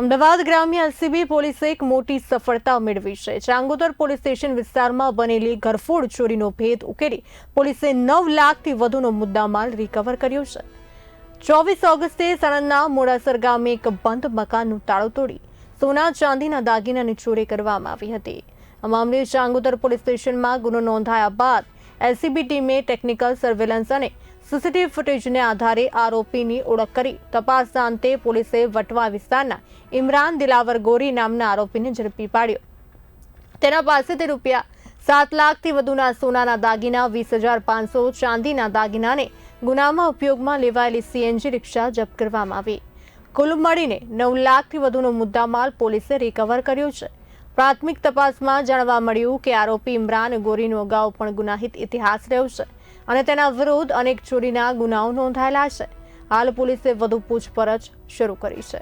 અમદાવાદ ગ્રામ્ય એલસીબી પોલીસે એક મોટી સફળતા મેળવી છે. ચાંગોદર પોલીસ સ્ટેશન વિસ્તારમાં બનેલી ઘરફોડ ચોરીનો ભેદ ઉકેલી પોલીસે નવ લાખથી વધુનો મુદ્દામાલ રિકવર કર્યો છે. ચોવીસ ઓગસ્ટે સાણંદના મોડાસર ગામે એક બંધ મકાનનું તાળું તોડી સોના, ચાંદીના દાગીનાની ચોરી કરવામાં આવી હતી. આ મામલે ચાંગોદર પોલીસ સ્ટેશનમાં ગુનો નોંધાયા બાદ એલસીબી ટીમે ટેકનિકલ સર્વેલન્સ અને સીસીટીવી ફૂટેજને આધારે આરોપીની ઓળખ કરી. તપાસના અંતે પોલીસે વટવા વિસ્તારના ઇમરાન દિલાવર ગોરી નામના આરોપીને ઝડપી પાડ્યો. તેના પાસેથી રૂપિયા સાત લાખથી વધુના સોનાના દાગીના, વીસ હજાર પાંચસો ચાંદીના દાગીનાને ગુનામાં ઉપયોગમાં લેવાયેલી સીએનજી રિક્ષા જપ્ત કરવામાં આવી. કુલ મળીને નવ લાખથી વધુનો મુદ્દામાલ પોલીસે રિકવર કર્યો છે. પ્રાથમિક તપાસમાં જાણવા મળ્યું કે આરોપી ઇમરાન ગોરીનો અગાઉ પણ ગુનાહિત ઇતિહાસ રહ્યો છે અને તેના વિરુદ્ધ અનેક ચોરીના ગુનાઓ નોંધાયેલા છે. હાલ પોલીસે વધુ પૂછપરછ શરૂ કરી છે.